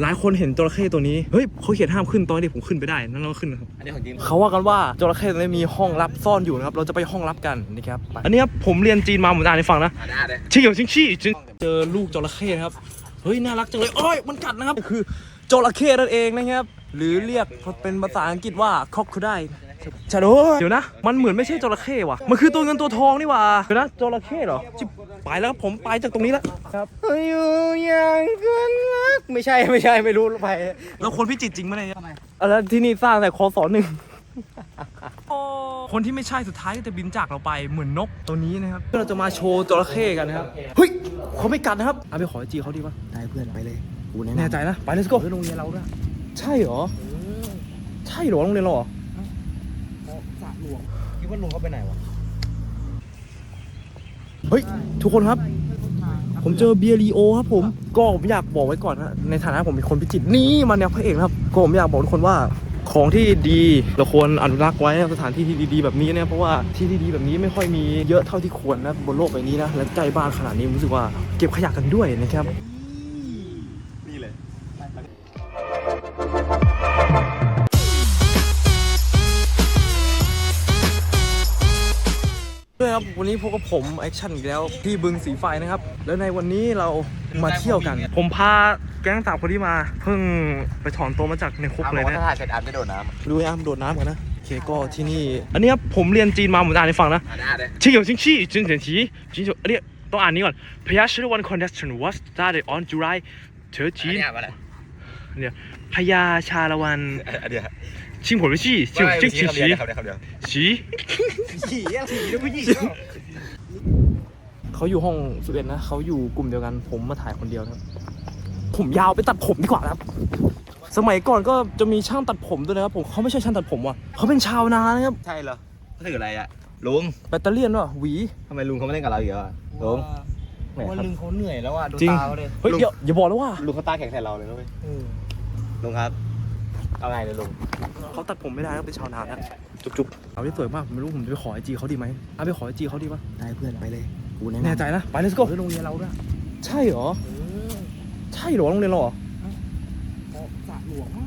หลายคนเห็นจระเข้ตัวนี้ เฮ้ยเขาเขียนห้ามขึ้นตอนนี้ผมขึ้นไปได้ นั่นเราก็ขึ้นนะครับ อันนี้ของจริงเขาว่ากันว่าจระเข้ตัวนี้มีห้องลับซ่อนอยู่นะครับ เราจะไปห้องลับกันนะครับอันนี้ครับผมเรียนจีนมาผมจะอ่านให้ฟังนะอ่าได้เลยชิงเหยวชิงชี่จึงเจอลูกจระเข้นะครับ เฮ้ย น่ารักจังเลยโอ้ยมันกัดนะครับ คือจระเข้นั่นเองนะครับ หรือเรียกเป็นภาษาอังกฤษว่าคอกคได้ชาโดเดี๋ยวนะ มันเหมือนไม่ใช่จระเข้ว่ะ มันคือตัวเงินตัวทองนี่หว่าเดี๋ยวนะจระเข้เหรอจิบ ไปแล้วครับผมไปจากตรงนี้แล้วครับอยู่อย่างกันรักไม่ใช่ไม่ใช่ไม่รู้ไปแล้วคนพิจิตรจริงไหมเนี่ยแล้วที่นี่สร้างแต่คอสอนหนึ่งคนที่ไม่ใช่สุดท้ายก็จะบินจากเราไปเหมือนนกตัวนี้นะครับเราจะมาโชว์จระเข้กันนะครับเฮ้ยเขาไม่กัดนะครับเอาไปขอไอจีเขาดีปะได้เพื่อนไปเลยกูแนะนำแน่ใจนะไป let's go เฮ้ยโรงเรียนเราด้วยใช่เหรอใช่เหรอโรงเรียนเราเหรอสระหลวงคิดว่าลุงเขาไปไหนวะ เฮ้ย ทุกคนครับ ผมเจอเบียรีโอครับผม ก็ผมอยากบอกไว้ก่อนนะในฐานะผมเป็นคนพิจิตรนี่มันแนวพระเอกนะครับ ก็ผมอยากบอกทุกคนว่าของที่ดีเราควรอนุรักษ์ไว้สถานที่ที่ดีๆแบบนี้นะเพราะว่าที่ดีๆแบบนี้ไม่ค่อยมีเยอะเท่าที่ควรนะบนโลกใบนี้นะและใกล้บ้านขนาดนี้รู้สึกว่าเก็บขยะกันด้วยนะครับ วยครับวันนี้พบกับผมแอคชั่นอีกแล้วที่บึงสีไฟนะครับ แล้วในวันนี้เรามาเที่ยวกัน ผมพาแก๊งสาวคนที่มา เพิ่งไปถอนตัวมาจากในคุกเลยถ้านะถ่ายเสร็จอาร์มจะโดดน้ำดูไอ้อ้ามโดดน้ำกันนะโอเคก็ที่นี่ อันนี้ครับผมเรียนจีนมาผมจะอ่านให้ฟังนะอ่าได้เลยชิงเหยวชิงชี่จึงเฉียนฉีจิงเหยวอันนี้ต้องอ่านนี้ก่อนพยาชรวัน contestant was started on July อัน13นี้อ่านว่าอะไรเนี่ยพญาชาละวันอันเดียว ชิงผลวิชี่ชิงชิงชิงคำฉีเดียวคำเดียวคำเดียวฉีฉี่ฉี่แล้วผู้หญิงเขาอยู่ห้อง11นะเขาอยู่กลุ่มเดียวกันผมมาถ่ายคนเดียวนะครับ ผมยาวไปตัดผมดีกว่านะครับ สมัยก่อนก็จะมีช่างตัดผมด้วยนะครับผมเขาไม่ใช่ช่างตัดผมว่ะเขาเป็นชาวนานะครับใช่เหรอเขาถืออะไรอะลุงแบตเตอรี่ว่ะหวีทำไมลุงเขาไม่เล่นกับเราอีกอะลุงแหมว่าครับลุงเขาเหนื่อยแล้วอะดูจริงตาเขาเลยเฮ้ยลุงเดี๋ยวอย่าบอกแล้วว่าลุงเขาตาแข็งใส่เราเลยนะเว้ยลุงครับ เอาไงเนี่ยลุงเขาตัดผมไม่ได้ครับเป็นชาวนานะจุบๆเอาที่สวยมากผมไม่รู้ผมจะไปขอไอจีเขาดีไหมเอาไปขอไอจีเขาดีปะได้เพื่อนไปเลยกูแนะนำแน่ใจนะไป let's go เฮ้ยโรงเรียนเราด้วยใช่เหรอใช่เหรอโรงเรียนเราเหรอสระหลวงมั้ง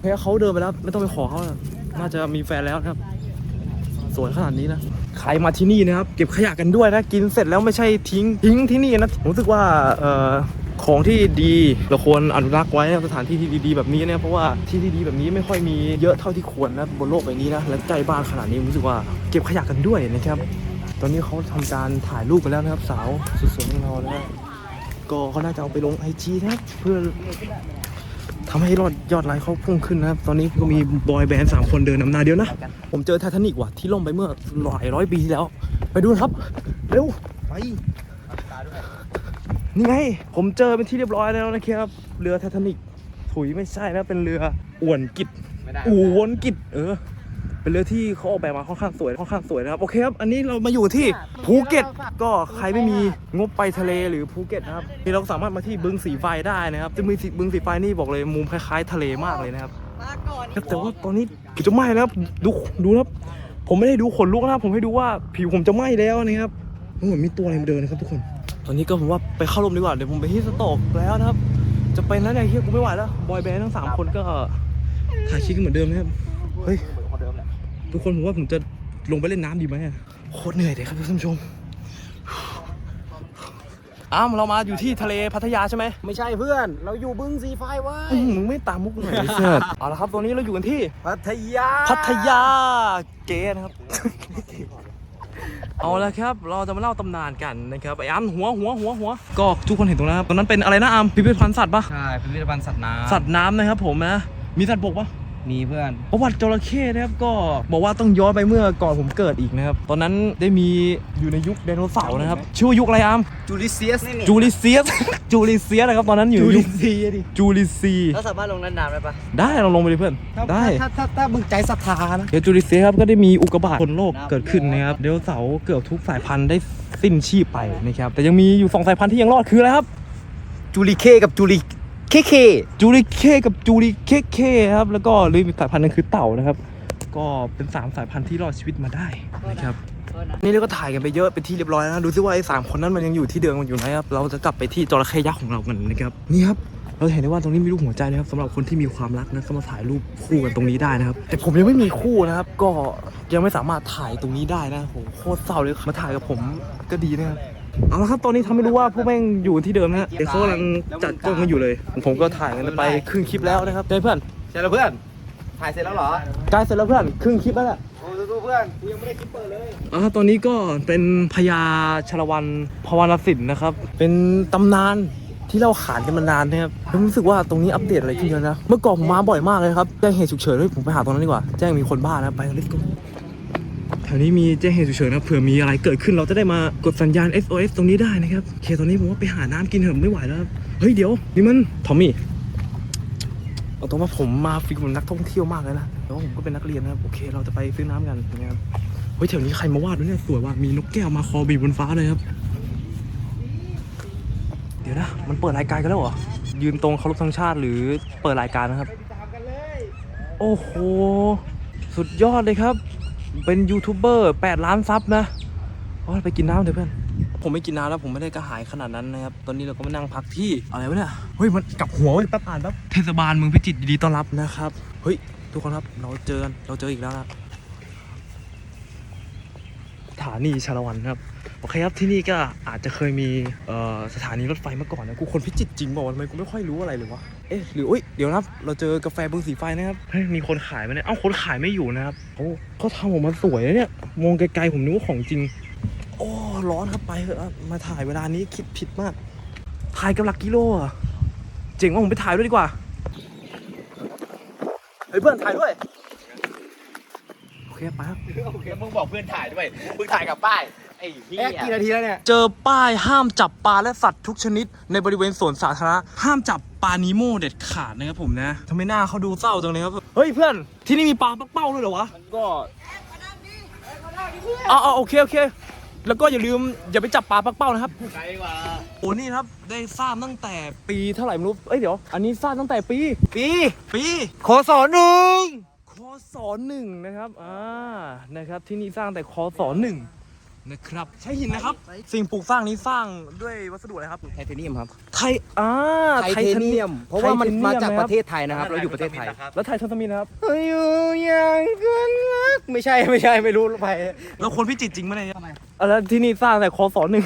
เฮ้ยเขาเดินไปแล้ว ไม่ต้องไปขอเขาแล้วน่าจะมีแฟนแล้วนะครับ สวยขนาดนี้นะใครมาที่นี่นะครับ เก็บขยะกันด้วยนะ กินเสร็จแล้วไม่ใช่ทิ้งทิ้งที่นี่นะผมรู้สึกว่าเอ่อ ของที่ดีเราควรอนุรักษ์ไว้นะสถานที่ที่ดีๆแบบนี้นะเพราะว่าที่ดีๆแบบนี้ไม่ค่อยมีเยอะเท่าที่ควรนะบนโลกใบนี้นะและใกล้บ้านขนาดนี้รู้สึกว่าเก็บขยะกันด้วยนะครับ ตอนนี้เขาทำการถ่ายรูปไปแล้วนะครับ สาวสุดสวยของเรานะก็เขาน่าจะเอาไปลงไอจีนะครับเพื่อทำให้ยอดยอดไลค์เขาพุ่งขึ้นนะครับ ตอนนี้ก็มีบอยแบนด์สามคนเดินนำหน้าเดียวนะ ผมเจอไททานิกว่ะที่ล่มไปเมื่อหลายร้อยปีที่แล้ว ไปดูครับ เร็ว ไป นี่ไง ผมเจอเป็นที่เรียบร้อยแล้วนะครับ เรือไททานิกถุยไม่ใช่นะเป็นเรืออ้วนกิจไม่ได้อู่วนกิจเออ เป็นเรือที่เขาออกแบบมาค่อนข้างสวยค่อนข้างสวยนะครับโอเคครับอันนี้เรามาอยู่ที่ภูเก็ตก็ใครไม่มีงบไปทะเลหรือภูเก็ตนะครับที่เราสามารถมาที่บึงสีไฟได้นะครับจะมีสีบึงสีไฟนี่บอกเลยมุมคล้ายๆ ทะเลมากเลยนะครับครับแต่ว่าตอนนี้เกือบจะไหม้แล้วครับดูดูนะครับผมไม่ได้ดูขนลุกนะครับผมให้ดูว่าผิวผมจะไหม้แล้วนะครับมันเหมือนมีตัวอะไรมาเดินนะครับทุกคน ตอนนี้ก็ผมว่าไปเข้าร่มดีกว่าเดี๋ยวผมไปที่สโตกแล้วนะครับ จะเป็นแล้วเนี่ยเฮียกูไม่ไหวแล้วบอยแบนด์ทั้งสามคนก็ถ่ายคลิปกันเหมือนเดิมนะครับเฮ้ยเหมือนคนเดิมแหละทุกคนผมว่าผมจะลงไปเล่นน้ำดีไหมอะโคตรเหนื่อยเลยครับท่านผู้ชมอ้าวเรามาอยู่ที่ทะเลพัทยาใช่ไหมไม่ใช่เพื่อน เราอยู่บึงสีไฟเว้ยอื้อมึงไม่ตามมุกหน่อยไอ้เสียดเอาละครับตอนนี้เราอยู่กันที่ พัทยา พัทยาเกนะครับ เอาละครับ เราจะมาเล่าตำนานกันนะครับไอ้อันหัวหัวหัวหัวก็ทุกคนเห็นตรงนั้นครับตรงนั้นเป็นอะไรนะอัมพิพิธภัณฑ์สัตว์ปะใช่พิพิธภัณฑ์สัตว์น้ำสัตว์น้ำนะครับผมนะมีสัตว์บกปะ มีเพื่อนประวัติจระเข้นะครับก็บอกว่าต้องย้อนไปเมื่อก่อนผมเกิดอีกนะครับ ตอนนั้นได้มีอยู่ในยุคไดโนเสาร์นะครับ ชื่อว่ายุคอะไรอัมจูลิเซียสจูลิเซียสจูลิเซียสนะครับตอนนั้นอยู่ในยุคซีดิจูลิซีเราสามารถลงน้ำได้ปะได้เราลงไปเลยเพื่อนได้ถ้าถ้าถ้ามึงใจศรัทธานะเดี๋ยวจูลิเซียสครับก็ได้มีอุกกาบาตบนโลกเกิดขึ้นนะครับไดโนเสาร์เกือบทุกสายพันธุ์ได้สิ้นชีพไปนะครับแต่ยังมีอยู่สองสายพันธุ์ที่ยังรอดคืออะไรครับจูริเคกับจูริ เคเคจูริเคกับจูริเคเคครับ แล้วก็หรืออีกสายพันธุ์หนึงคือเต่านะครับ ก็เป็นสามสายพันธุ์ที่รอดชีวิตมาได้นะครับ นี่เราก็ถ่ายกันไปเยอะเป็นที่เรียบร้อยแล้วนะดูซิว่าไอ้สามคนนั้นมันยังอยู่ที่เดิมมันอยู่ไหมครับเราจะกลับไปที่จระเข้ยักษ์ของเรากันนะครับนี่ครับเราจะเห็นได้ว่าตรงนี้มีรูปหัวใจนะครับสำหรับคนที่มีความรักนะก็มาถ่ายรูปคู่กันตรงนี้ได้นะครับ แต่ผมยังไม่มีคู่นะครับ ก็ยังไม่สามารถถ่ายตรงนี้ได้นะโหโคตรเศร้าเลยมาถ่ายกับผมก็ดีนะครับ เอาละครับตอนนี้ทำไม่รู้ว่าพวกแม่งอยู่ที่เดิมนะฮะเดี๋ยวเขากำลังจัดกล้องกันอยู่เลย ผมก็ถ่ายกันไปครึ่งคลิปแล้วนะครับเฮ้ยเพื่อนใช่แล้วเพื่อน ถ่ายเสร็จแล้วเหรอใกล้เสร็จแล้วเพื่อนครึ่งคลิปแล้วแหละโอ้สู้ๆเพื่อนกูยังไม่ได้คลิปเปิดเลยอ่าตอนนี้ก็เป็นพญาชลวันพวานสินนะครับ เป็นตำนานที่เราขานกันมานานนะครับผมรู้สึกว่าตรงนี้อัปเดตอะไรขึ้นเยอะนะ เมื่อก่อนผมมาบ่อยมากเลยครับ แจ้งเหตุฉุกเฉินด้วยผมไปหาตรงนั้นดีกว่า แจ้งมีคนบ้านะ ไปกัน let's go แถวนี้มีแจ้งเหตุฉุกเฉินนะเผื่อมีอะไรเกิดขึ้นเราจะได้มากดสัญญาณ SOS ตรงนี้ได้นะครับโอเคตอนนี้ผมว่าไปหาน้ำกินเถอะไม่ไหวแล้วครับเฮ้ยเดี๋ยวนี่มันทอมมี่เอาตรงว่าผมมาฟิลเหมือนนักท่องเที่ยวมากเลยนะแต่ว่าผมก็เป็นนักเรียนนะครับโอเคเราจะไปซื้อน้ำกันนะครับเฮ้ยแถวนี้ใครมาวาดด้วยเนี่ยสวยว่ะมีนกแก้วมาคอบีบบนฟ้าเลยครับ เดี๋ยวนะ มันเปิดรายการกันแล้วเหรอยืนตรงเคารพธงชาติหรือเปิดรายการนะครับ โอ้โห สุดยอดเลยครับ เป็นยูทูบเบอร์8ล้านซับนะโอ้ยไปกินน้ำเถอะเพื่อน ผมไม่กินน้ำแล้วผมไม่ได้กระหายขนาดนั้นนะครับ ตอนนี้เราก็มานั่งพักที่อะไรวะเนี่ย เฮ้ยมันกลับหัวเว้ยแป๊บอ่านแป๊บเทศบาลเมืองพิจิตรยินดีต้อนรับนะครับ เฮ้ยทุกคนครับเราเจอกันเราเจออีกแล้วนะสถานีชาละวันครับโอเคครับที่นี่ก็อาจจะเคยมีเอ่อสถานีรถไฟมาก่อนนะกูคนพิจิตรจริงบอกทำไมกูไม่ค่อยรู้อะไรเลยวะ เอ๊ะหรืออุ้ยเดี๋ยวนะครับ เราเจอกาแฟบึงสีไฟนะครับเฮ้ยมีคนขายไหมเนี่ยเอ้าคนขายไม่อยู่นะครับเขาเขาทำออกมาสวยนะเนี่ยมองไกลๆผมนึกว่าของจริง โอ้ร้อนครับไปเถอะครับมาถ่ายเวลานี้คิดผิดมาก ถ่ายกับหลักกิโลอะเจ๋งว่าผมไปถ่ายด้วยดีกว่าเฮ้ยเพื่อนถ่ายด้วยโอเคไปครับโอเคมึงบอกเพื่อนถ่ายด้วย มึงถ่ายกับป้าย ไอ้พี่เอ๊ะกี่นาทีแล้วเนี่ย เจอป้ายห้ามจับปลาและสัตว์ทุกชนิดในบริเวณสวนสาธารณะห้ามจับปลานิโมเด็ดขาดนะครับผมนะทำไมหน้าเขาดูเศร้าจังเลยครับเฮ้ยเพื่อนที่นี่มีปลาปักเป้าด้วยเหรอวะมันก็อ๋ออ๋อโอเคโอเค แล้วก็อย่าลืมอย่าไปจับปลาปักเป้านะครับไกลกว่าโอ้นี่ครับได้สร้างตั้งแต่ปีเท่าไหร่ไม่รู้เอ้ยเดี๋ยวอันนี้สร้างตั้งแต่ปี ปี ปีขอสอนหนึ่งคศหนึ่งนะครับอ่านะครับที่นี่สร้างแต่คศหนึ่ง นะครับ ใช้หินนะครับ สิ่งปลูกสร้างนี้สร้างด้วยวัสดุอะไรครับ ไทเทเนียมครับไทยอ่าไทเทเนียม เพราะว่ามันไทเทเนียมมาจากนะครับประเทศไทยนะครับ เราอยู่ประเทศไทย แล้วไทยทัสมินนะครับอยู่อย่างกันรักไม่ใช่ไม่ใช่ไม่รู้ไปแล้วคนพิจิตรจริงไหมเนี่ยทำไมแล้วที่นี่สร้างแต่คศหนึ่ง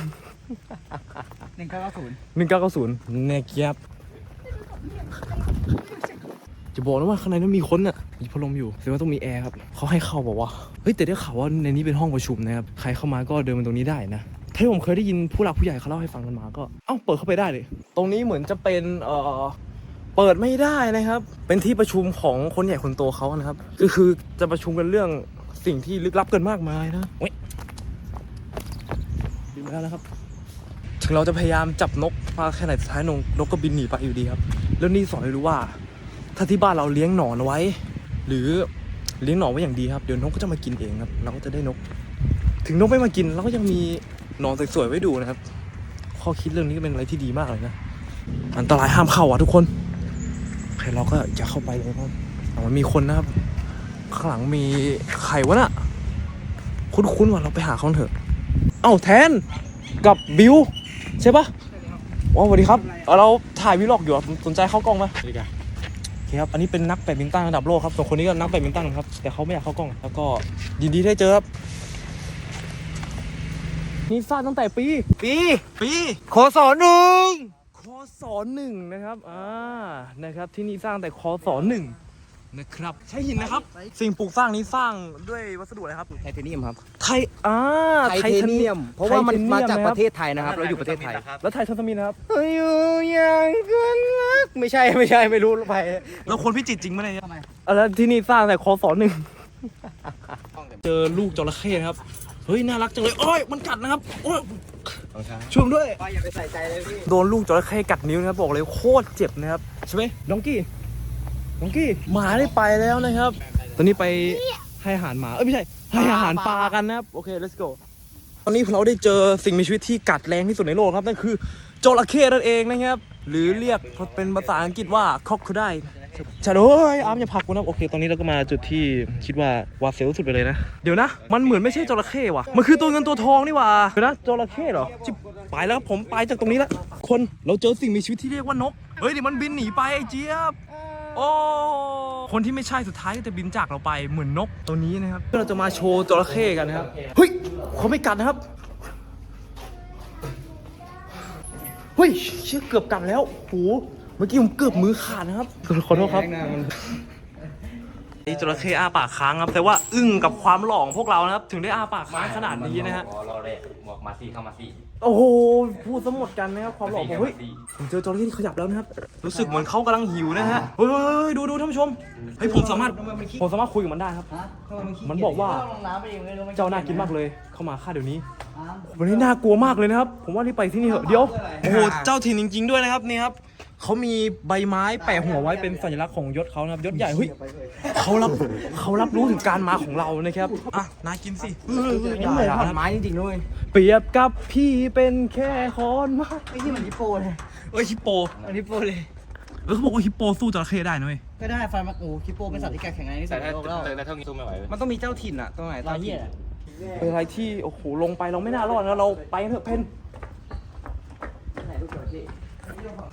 หนึ่งเก้าเก้าศูนย์หนึ่งเก้าเก้าศูนย์เนี่ยเกียบจะบอกนะว่าข้างในนั้นมีคนน่ะมี พัดลมอยู่แสดงว่าต้องมีแอร์ครับเขาให้เข้าบอกว่าเฮ้ยแต่ได้ข่าวว่าในนี้เป็นห้องประชุมนะครับใครเข้ามาก็เดินมาตรงนี้ได้นะที่ผมเคยได้ยินผู้หลักผู้ใหญ่เขาเล่าให้ฟังกันมาก็เอ้าเปิดเข้าไปได้เลยตรงนี้เหมือนจะเป็นเอ่อเปิดไม่ได้นะครับ เป็นที่ประชุมของคนใหญ่คนโตเขานะครับ ก็คือจะประชุมกันเรื่องสิ่งที่ลึกลับเกินมากมายนะเว้ยดีมาแล้วนะครับ ถึงเราจะพยายามจับนกมาแค่ไหนสุดท้ายนกนกก็บินหนีไปอยู่ดีครับ แล้วนี่สอนให้รู้ว่า ถ้าที่บ้านเราเลี้ยงหนอนไว้ หรือเลี้ยงหนอนไว้อย่างดีครับ เดี๋ยวนกก็จะมากินเองครับ เราก็จะได้นก ถึงนกไม่มากินเราก็ยังมีหนอนสวยๆไว้ดูนะครับ ข้อคิดเรื่องนี้ก็เป็นอะไรที่ดีมากเลยนะ อันตรายห้ามเข้าอะทุกคนโอเคเราก็อย่าเข้าไปเลยครับมันมีคนนะครับ ข้างหลังมีใครวะน่ะ คุ้นๆว่าเราไปหาเขาเถอะ เอ้าแทนกับบิวใช่ปะอ๋อสวัสดีครับ เราถ่ายวิล็อกอยู่อะสนใจเข้ากล้องไหมโอเค ครับ อันนี้เป็นนักแบดมินตันระดับโลกครับส่วนคนนี้ก็นักแบดมินตันครับ แต่เขาไม่อยากเข้ากล้อง แล้วก็ยินดีได้เจอครับ นี่สร้างตั้งแต่ปี ปี ปีขอสอนหนึ่งคศหนึ่งนะครับ อ่า นะครับ ที่นี่สร้างแต่คศหนึ่ง นะครับใช้หินนะครับ สิ่งปลูกสร้างนี้สร้างด้วยวัสดุอะไรครับ ไทเทเนียมครับ ไทยอ่าไทเทเนียม เพราะว่ามันไทเทเนียมมาจากนะครับประเทศไทยนะครับ เราอยู่ประเทศไทย แล้วไทยทัสมินนะครับอยู่อย่างกันรักไม่ใช่ไม่ใช่ไม่รู้ไปแล้วคนพิจิตรจริงไหมเนี่ยแล้วที่นี่สร้างแต่คศหนึ่งเจอลูกจระเข้นะครับ เฮ้ยน่ารักจังเลยโอ้ยมันกัดนะครับโอ้ยช่วยผมด้วยอย่าไปใส่ใจเลยพี่โดนลูกจระเข้กัดนิ้วนะครับบอกเลยโคตรเจ็บนะครับใช่ไหมดองกี้ ดองกี้หมาได้ไปแล้วนะครับ ตอนนี้ไปให้อาหารหมา เอ้ยไม่ใช่ ให้อาหารปลากันนะครับ โอเค let's go ตอนนี้เราได้เจอสิ่งมีชีวิตที่กัดแรงที่สุดในโลกครับ นั่นคือจระเข้นั่นเองนะครับ หรือเรียกเป็นภาษาอังกฤษว่าคอกคูได้ใช่เลยอาร์มอย่าผลักกูนะโอเค ตอนนี้เราก็มาจุดที่คิดว่าวาเซลสุดไปเลยนะ เดี๋ยวนะ มันเหมือนไม่ใช่จระเข้ว่ะ มันคือตัวเงินตัวทองนี่หว่าเดี๋ยวนะจระเข้เหรอจิบไปแล้วครับผมไปจากตรงนี้แล้วคนเราเจอสิ่งมีชีวิตที่เรียกว่านก เฮ้ยเดี๋ยวมันบินหนีไปไอ้เจี๊ยบ โอ้คนที่ไม่ใช่สุดท้ายก็จะบินจากเราไปเหมือนนกตัวนี้นะครับเราจะมาโชว์จระเข้กันนะครับเฮ้ยเขาไม่กัดนะครับเฮ้ยเชื่อเกือบกัดแล้วโหเมื่อกี้ผมเกือบมือขาดนะครับขอโทษครับนี่จระเข้อ้าปากค้างครับ แต่ว่าอึ้งกับความหล่อของพวกเรานะครับ ถึงได้อ้าปากค้างขนาดนี้นะฮะอ๋อรอเลยบอกมาสิเข้ามาสิ โอ้โหพูดซะหมดกันนะครับความหล่อผมเฮ้ยผมเจอจระเข้ที่ขยับแล้วนะครับรู้สึกเหมือนเขากำลังหิวนะฮะเฮ้ยดูดูท่านผู้ชมเฮ้ยผมสามารถผมสามารถคุยกับมันได้ครับ มันบอกว่าเจ้าน่ากินมากเลยเข้ามาฆ่าเดี๋ยวนี้วันนี้น่ากลัวมากเลยนะครับ ผมว่ารีบไปที่นี่เถอะเดี๋ยวโอ้โหเจ้าถิ่นจริง ๆ ด้วยนะครับนี่ครับ เขามีใบไม้แปะหัวไว้เป็นสัญลักษณ์ของยศเขานะครับยศใหญ่เฮ้ยเขารับเขารับรู้ถึงการมาของเรานะครับอะนายกินสิเออเอออย่าอย่านะไม้จริงๆด้วยเปรียบกับพี่เป็นแค่คอนไม้ไอ้ที่มันฮิปโปเลยเอ้ยฮิปโปมันฮิปโปเลย เออเขาบอกว่าฮิปโปสู้จระเข้ได้นะเว้ยก็ได้ฟันมาโอ้ฮิปโปเป็นสัตว์ที่แข็งแรงที่สุดในโลกแล้วแต่เท่านี้สู้ไม่ไหวมันต้องมีเจ้าถิ่นอะตรงไหนตอนเหี้ยเป็นอะไรที่โอ้โหลงไปเราไม่น่ารอดนะเราไปเถอะเพน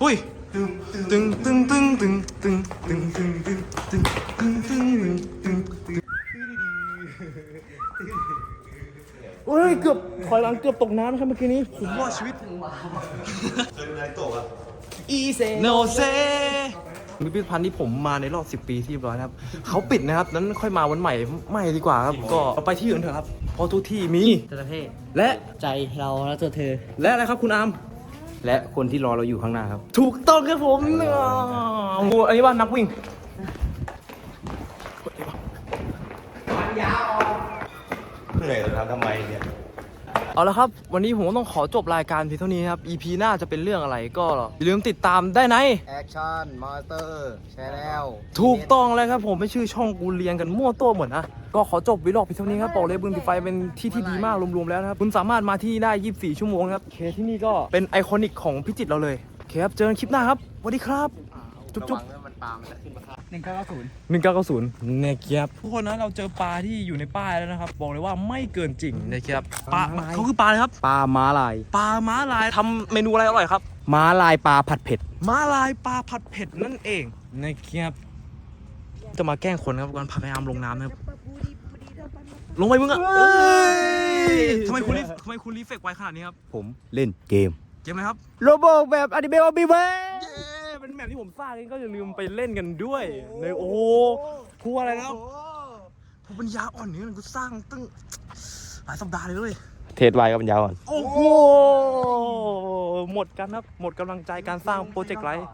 อุ้ย ตึงตึงตึงตึงตึงตึงตึงตึงตึงตึงตึงตึงตึงตึงเฮ้ยเกือบถอยหลังเกือบตกน้ำนะครับเมื่อกี้นี้ผมรอดชีวิตอีเซโนเซพิพิธภัณฑ์ที่ผมมาในรอบ 10 ปีที่เรียบร้อยนะครับ เขาปิดนะครับ นั้นค่อยมาวันใหม่ไม่ดีกว่าครับ ก็ไปที่อื่นเถอะครับ เพราะทุกที่มีจระเข้และใจเราและตัวเธอ และอะไรครับคุณอาม และคนที่รอเราอยู่ข้างหน้าครับ ถูกต้องครับผมเนี่ยโอ้โหอันนี้ว่านักวิ่งเหนื่อยจะทำทำไมเนี่ย เอาละครับ วันนี้ผมก็ต้องขอจบรายการเพียงเท่านี้ครับ EP หน้าจะเป็นเรื่องอะไรก็อย่าลืมติดตามได้ใน แอคชั่นมอเตอร์แชร์แล้วถูกต้องเลยครับผมไม่ชื่อช่องกูเรียงกันมั่วตัวหมดนะก็ขอจบวิลอกเพียงเท่านี้ครับบอกเลยบึงติไฟเป็นที่ที่ดีมากรวมๆแล้วนะครับคุณสามารถมาที่นี่ได้ 24 ชั่วโมงนะครับเคที่นี่ก็เป็นไอคอนิกของพิจิตรเราเลยโอเคครับเจอกันคลิปหน้าครับสวัสดีครับ จุ๊บจุ๊บมันปามันจะขึ้นมา หนึ่งเก้าเก้าศูนย์หนึ่งเก้าเก้าศูนย์นะครับทุกคนนะเราเจอปลาที่อยู่ในป้ายแล้วนะครับ บอกเลยว่าไม่เกินจริงนะครับปลาเขาคือปลาอะไรครับ ปลาม้าลาย ปลาม้าลายทำเมนูอะไรอร่อยครับ ม้าลายปลาผัดเผ็ด ม้าลายปลาผัดเผ็ดนั่นเองนะครับจะมาแกล้งคนครับการพยายามลงน้ำนะครับ ลงไปมึงอะเอ้ยทำไมคุณรีทำไมคุณรีเฟกไวขนาดนี้ครับ ผมเล่นเกม เกมอะไรครับ โรบอทแบบอนิเมะบีเว เย้เป็นแบบที่ผมสร้างเองก็อย่าลืมไปเล่นกันด้วยในโอ้โหพูดอะไรนะครับผมปัญญาอ่อนนี่มันกูสร้างตั้งหลายสัปดาห์เลยเลยเทสไวกับปัญญาอ่อน โอ้โหหมดกันครับ หมดกำลังใจการสร้างโปรเจกต์ไลท์